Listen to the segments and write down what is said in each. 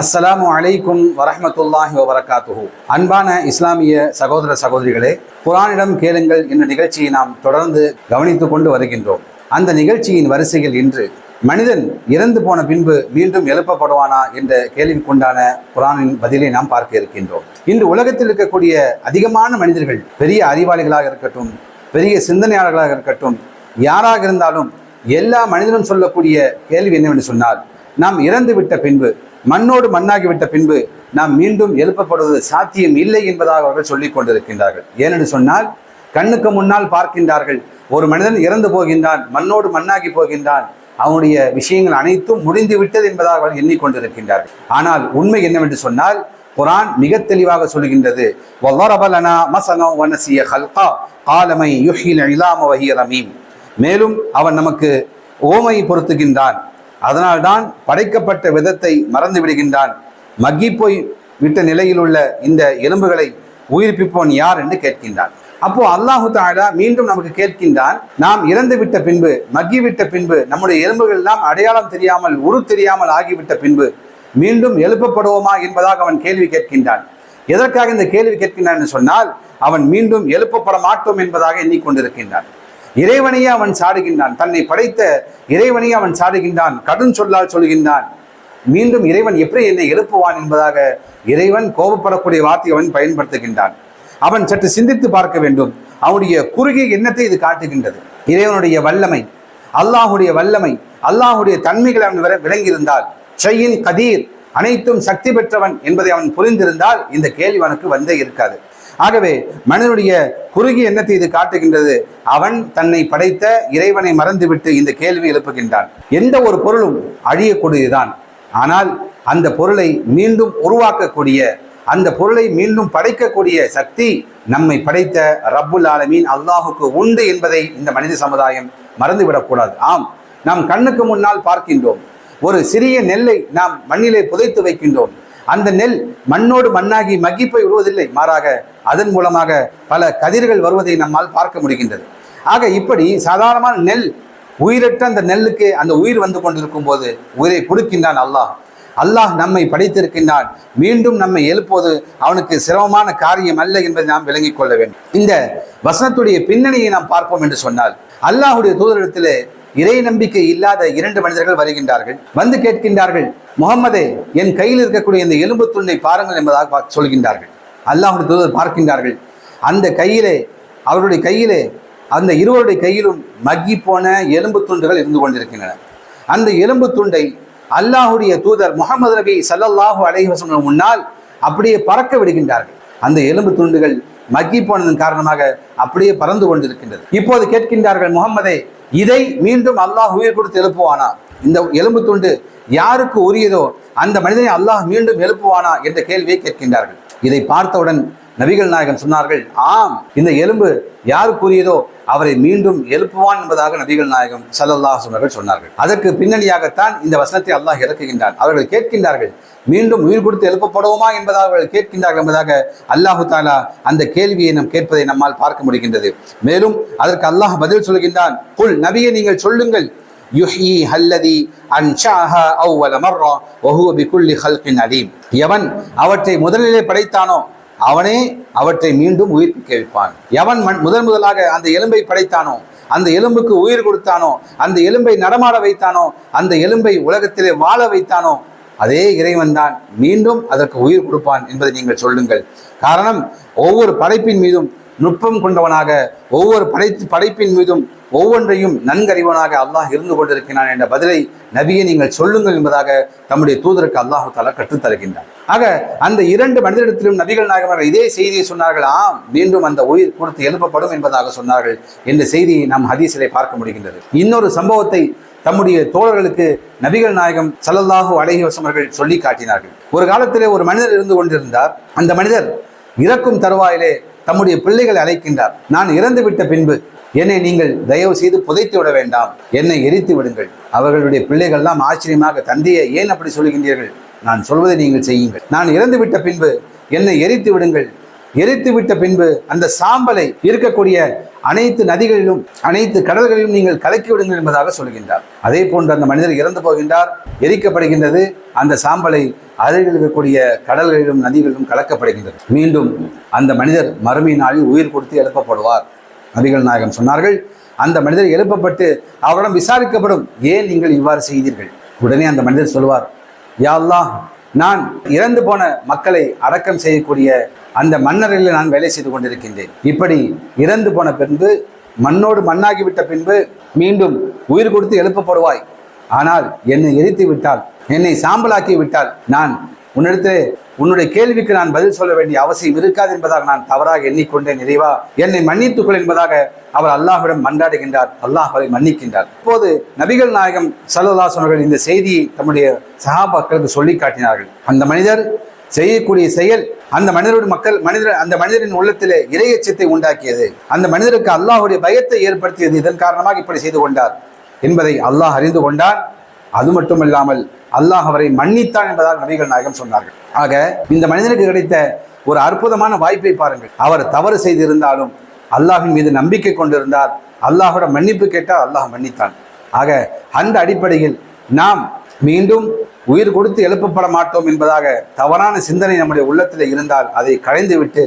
அஸ்ஸலாமு அலைக்கும் வரஹ்மத்துல்லாஹி வபரகாத்துஹு. அன்பான இஸ்லாமிய சகோதர சகோதரிகளே குரானிடம் கேளுங்கள் என்ற நிகழ்ச்சியை நாம் தொடர்ந்து கவனித்துக் கொண்டு வருகின்றோம். அந்த நிகழ்ச்சியின் வரிசையில் இன்று மனிதன் இறந்து போன பின்பு மீண்டும் எழுப்பப்படுவானா என்ற கேள்விக்குண்டான குரானின் பதிலை நாம் பார்க்க இருக்கின்றோம். இன்று உலகத்தில் இருக்கக்கூடிய அதிகமான மனிதர்கள் பெரிய அறிவாளிகளாக இருக்கட்டும் பெரிய சிந்தனையாளர்களாக இருக்கட்டும் யாராக இருந்தாலும் எல்லா மனிதனும் சொல்லக்கூடிய கேள்வி என்னவென்று சொன்னால் நாம் இறந்து விட்ட பின்பு மண்ணோடு மண்ணாகிவிட்ட பின்பு நாம் மீண்டும் எழுப்பப்படுவது சாத்தியம் இல்லை என்பதாக அவர்கள் சொல்லிக் கொண்டிருக்கின்றார்கள். ஏனென்று சொன்னால் கண்ணுக்கு முன்னால் பார்க்கின்றார்கள். ஒரு மனிதன் இறந்து போகின்றான் மண்ணோடு மண்ணாகி போகின்றான். அவனுடைய விஷயங்கள் அனைத்தும் முடிந்து விட்டது என்பதாக அவர்கள் எண்ணிக்கொண்டிருக்கின்றார்கள். ஆனால் உண்மை என்னவென்று சொன்னால் குரான் மிக தெளிவாக சொல்கின்றது மசனோ வனசிய ஹல்கா மேலும் அவன் நமக்கு ஓமையை பொருத்துகின்றான். அதனால்தான் படைக்கப்பட்ட விதத்தை மறந்து விடுகின்றான். மக்கி போய் விட்ட நிலையில் உள்ள இந்த எலும்புகளை உயிர்ப்பிப்போன் யார் என்று கேட்கின்றான். அப்போ அல்லாஹு தாலா மீண்டும் நமக்கு கேட்கின்றான் நாம் இறந்து விட்ட பின்பு மக்கி விட்ட பின்பு நம்முடைய எலும்புகள் எல்லாம் அடையாளம் தெரியாமல் உரு தெரியாமல் ஆகிவிட்ட பின்பு மீண்டும் எழுப்பப்படுவோமா என்பதாக அவன் கேள்வி கேட்கின்றான். எதற்காக இந்த கேள்வி கேட்கின்றான் என்று சொன்னால் அவன் மீண்டும் எழுப்பப்பட மாட்டோம் என்பதாக எண்ணிக்கொண்டிருக்கின்றான் இறைவனையே அவன் சாடுகின்றான். தன்னை படைத்த இறைவனையே அவன் சாடுகின்றான். கடும் சொல்லால் சொல்கின்றான். மீண்டும் இறைவன் எப்படி என்னை எழுப்புவான் என்பதாக இறைவன் கோபப்படக்கூடிய வார்த்தை அவன் பயன்படுத்துகின்றான். அவன் சற்று சிந்தித்து பார்க்க வேண்டும். அவனுடைய குறுகிய எண்ணத்தை இது காட்டுகின்றது. இறைவனுடைய வல்லமை அல்லாஹுடைய வல்லமை அல்லாஹுடைய தன்மைகளை அவன் விர- விளங்கியிருந்தால் ஷையின் கதீர் அனைத்தும் சக்தி பெற்றவன் என்பதை அவன் புரிந்திருந்தால் இந்த கேள்வி அவனுக்கு வந்தே இருக்காது. ஆகவே மனிதனுடைய குறுகிய எண்ணத்தை இது காட்டுகின்றது. அவன் தன்னை படைத்த இறைவனை மறந்துவிட்டு இந்த கேள்வி எழுப்புகின்றான். எந்த ஒரு பொருளும் அழியக்கூடியதுதான். ஆனால் அந்த பொருளை மீண்டும் உருவாக்கக்கூடிய அந்த பொருளை மீண்டும் படைக்கக்கூடிய சக்தி நம்மை படைத்த ரப்புல் ஆலமீன் அல்லாஹுக்கு உண்டு என்பதை இந்த மனித சமுதாயம் மறந்துவிடக்கூடாது. ஆம் நாம் கண்ணுக்கு முன்னால் பார்க்கின்றோம். ஒரு சிறிய நெல்லை நாம் மண்ணிலே புதைத்து வைக்கின்றோம். அந்த நெல் மண்ணோடு மண்ணாகி மகிப்பை விடுவதில்லை மாறாக அதன் மூலமாக பல கதிர்கள் வருவதை நம்மால் பார்க்க முடிகின்றது. ஆக இப்படி சாதாரணமான நெல் உயிரற்ற அந்த நெல்லுக்கு அந்த உயிர் வந்து கொண்டிருக்கும் போது உயிரை கொடுக்கின்றான் அல்லாஹ். அல்லாஹ் நம்மை படைத்திருக்கின்றான். மீண்டும் நம்மை எழுப்புவது அவனுக்கு சிரமமான காரியம் அல்ல என்பதை நாம் விளங்கிக் கொள்ள வேண்டும். இந்த வசனத்துடைய பின்னணியை நாம் பார்ப்போம் என்று சொன்னால் அல்லாஹுடைய தூதரிடத்திலே இறை நம்பிக்கை இல்லாத இரண்டு மனிதர்கள் வருகின்றார்கள். வந்து கேட்கின்றார்கள் முகம்மதே என் கையில் இருக்கக்கூடிய இந்த எலும்பு துண்டை பாருங்கள் என்பதாக சொல்கின்றார்கள். அல்லாஹுடைய தூதர் பார்க்கின்றார்கள். அந்த கையிலே அவருடைய கையிலே அந்த இருவருடைய கையிலும் மக்கி போன எலும்பு துண்டுகள் இருந்து கொண்டிருக்கின்றன. அந்த எலும்பு துண்டை அல்லாஹுடைய தூதர் முகமது நபி சல்லல்லாஹு அலைஹி முன்னால் அப்படியே பறக்க விடுகின்றார்கள். அந்த எலும்பு துண்டுகள் மக்கி போனதன் காரணமாக அப்படியே பறந்து கொண்டிருக்கின்றது. இப்போது கேட்கின்றார்கள் முகம்மதே இதை மீண்டும் அல்லாஹ் உயிர் கொடுத்து எழுப்புவானா? இந்த எலும்பு துண்டு யாருக்கு உரியதோ அந்த மனிதனை அல்லாஹ் மீண்டும் எழுப்புவானா என்ற கேள்வியை கேட்கின்றார்கள். இதை பார்த்தவுடன் நபிகள் நாயகன் சொன்னார்கள் ஆம் இந்த எலும்பு யாருக்குரியதோ அவரை மீண்டும் எழுப்புவான் என்பதாக நபிகள் நாயகம் சல்லல்லாஹ் அலைஹி சொன்னார்கள். அதற்கு பின்னணியாகத்தான் இந்த வசனத்தை அல்லாஹ் இறக்குகின்றான். அவர்கள் கேட்கின்றார்கள் மீண்டும் உயிர் கொடுத்து எழுப்பப்படுவோமா என்பதாக அவர்கள் கேட்கின்றார்கள் என்பதாக அல்லாஹு தாலா அந்த கேள்வியை நம் கேட்பதை நம்மால் பார்க்க முடிகின்றது. மேலும் அதற்கு அல்லாஹ் பதில் சொல்கின்றான் குல் நபியை நீங்கள் சொல்லுங்கள் யுஹ்யி ஹல்லதி அன்ஷாஹா அவ்வல மர்ரா வஹுவ பிகுல்லி ஹல்கின் அலீம். எவன் அவற்றை முதலிலே படைத்தானோ அவனே அவற்றை மீண்டும் உயிர்ப்பிக்க வைப்பான் எவன் மண் முதன் முதலாக அந்த எலும்பை படைத்தானோ அந்த எலும்புக்கு உயிர் கொடுத்தானோ அந்த எலும்பை நடமாட வைத்தானோ அந்த எலும்பை உலகத்திலே வாழ வைத்தானோ அதே இறைவன் தான் மீண்டும் அதற்கு உயிர் கொடுப்பான் என்பதை நீங்கள் சொல்லுங்கள். காரணம் ஒவ்வொரு படைப்பின் மீதும் நுட்பம் கொண்டவனாக ஒவ்வொரு படைத்து படைப்பின் மீதும் ஒவ்வொன்றையும் நன்கறிவனாக அல்லாஹ் இருந்து கொண்டிருக்கிறான் என்ற பதிலை நபியை நீங்கள் சொல்லுங்கள் என்பதாக தம்முடைய தூதருக்கு அல்லாஹு தாலா கற்றுத்தருகின்றார் ஆக அந்த இரண்டு மனிதரிடத்திலும் நபிகள் நாயகர்கள் இதே செய்தியை சொன்னார்கள் ஆம் மீண்டும் அந்த உயிர் கொடுத்து எழுப்பப்படும் என்பதாக சொன்னார்கள் என்ற செய்தியை நாம் ஹதீசிலே பார்க்க முடிகின்றது. இன்னொரு சம்பவத்தை தம்முடைய தோழர்களுக்கு நபிகள் நாயகம் சல்லல்லாஹு அலைஹி வசமர்கள் சொல்லி காட்டினார்கள். ஒரு காலத்திலே ஒரு மனிதர் இருந்து கொண்டிருந்தார். அந்த மனிதர் இறக்கும் தருவாயிலே தம்முடைய பிள்ளைகளை அழைக்கின்றார். நான் இறந்து விட்ட பின்பு என்னை நீங்கள் தயவு செய்து புதைத்து விட வேண்டாம். என்னை எரித்து விடுங்கள். அவர்களுடைய பிள்ளைகள்லாம் ஆச்சரியமாக தந்தையை ஏன் அப்படி சொல்கின்றீர்கள் நான் சொல்வதை நீங்கள் செய்யுங்கள். நான் இறந்து விட்ட பின்பு என்னை எரித்து விடுங்கள். எரித்து விட்ட பின்பு அந்த சாம்பலை இருக்கக்கூடிய அனைத்து நதிகளிலும் அனைத்து கடல்களிலும் நீங்கள் கலக்கி விடுங்கள் என்பதாக சொல்கின்றார். அதே போன்று அந்த மனிதர் இறந்து போகின்றார் எரிக்கப்படுகின்றது அந்த சாம்பலை அருகில் இருக்கக்கூடிய கடல்களிலும் நதிகளிலும் கலக்கப்படுகின்றது. மீண்டும் அந்த மனிதர் மறுமை நாளில் உயிர் கொடுத்து எழுப்பப்படுவார். நபிகள் நாயகம் சொன்னார்கள் அந்த மனிதர் எழுப்பப்பட்டு அவரிடம் விசாரிக்கப்படும் ஏன் நீங்கள் இவ்வாறு செய்தீர்கள்? உடனே அந்த மனிதர் சொல்வார் யாழ்லாம் நான் இறந்து போன மக்களை அடக்கம் செய்யக்கூடிய அந்த மன்னரில் நான் வேலை செய்து கொண்டிருக்கின்றேன். இப்படி இறந்து போன பின்பு மண்ணோடு மண்ணாகிவிட்ட பின்பு மீண்டும் உயிர் கொடுத்து எழுப்பப்படுவாய். ஆனால் என்னை எரித்து விட்டால் என்னை சாம்பலாக்கி விட்டால் நான் உன்னிடத்தில் உன்னுடைய கேள்விக்கு நான் பதில் சொல்ல வேண்டிய அவசியம் இருக்காது என்பதாக நான் தவறாக எண்ணிக்கொண்டேன் நிறைவா என்னை மன்னித்துக்கொள் என்பதாக அவர் அல்லாஹ்விடம் மன்றாடுகின்றார் அல்லாஹ் அவரை மன்னிக்கின்றார். இப்போது நபிகள் நாயகம் சல்லல்லா அவர்கள் இந்த செய்தியை தம்முடைய சஹாபாக்களுக்கு சொல்லி காட்டினார்கள். அந்த மனிதர் செய்யக்கூடிய செயல் அந்த மனிதருடைய மக்கள் மனிதர் அந்த மனிதரின் உள்ளத்திலே இரையச்சத்தை உண்டாக்கியது. அந்த மனிதருக்கு அல்லாஹுடைய பயத்தை ஏற்படுத்தியது. இதன் காரணமாக இப்படி செய்து கொண்டார் என்பதை அல்லாஹ் அறிந்து கொண்டான். அது மட்டுமல்லாமல் அல்லாஹ் அவரை மன்னித்தான் என்பதால் நபிகள் நாயகம் சொன்னார்கள். ஆக இந்த மனிதனுக்கு கிடைத்த ஒரு அற்புதமான வாய்ப்பை பாருங்கள். அவர் தவறு செய்திருந்தாலும் அல்லாஹின் மீது நம்பிக்கை கொண்டிருந்தார். அல்லாஹோட மன்னிப்பு கேட்டால் அல்லாஹ் மன்னித்தான். ஆக அந்த அடிப்படையில் நாம் மீண்டும் உயிர் கொடுத்து எழுப்பப்பட மாட்டோம் என்பதாக தவறான சிந்தனை நம்முடைய உள்ளத்தில் இருந்தால் அதை களைந்துவிட்டு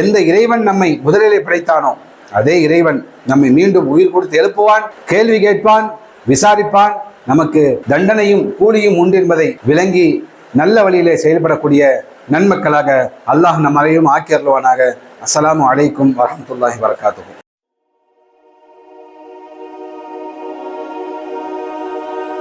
எந்த இறைவன் நம்மை முதலிலே படைத்தானோ அதே இறைவன் நம்மை மீண்டும் உயிர் கொடுத்து எழுப்புவான் கேள்வி கேட்பான் விசாரிப்பான் நமக்கு தண்டனையும் கூலியும் உண்டு என்பதை விளங்கி நல்ல வழியிலே செயல்படக்கூடிய நன்மக்களாக அல்லாஹ் நம் அனைவரும் ஆக்கி அருள்வானாக. அஸ்ஸலாமு அலைக்கும் வரஹ்மத்துல்லாஹி வரகாத்துஹு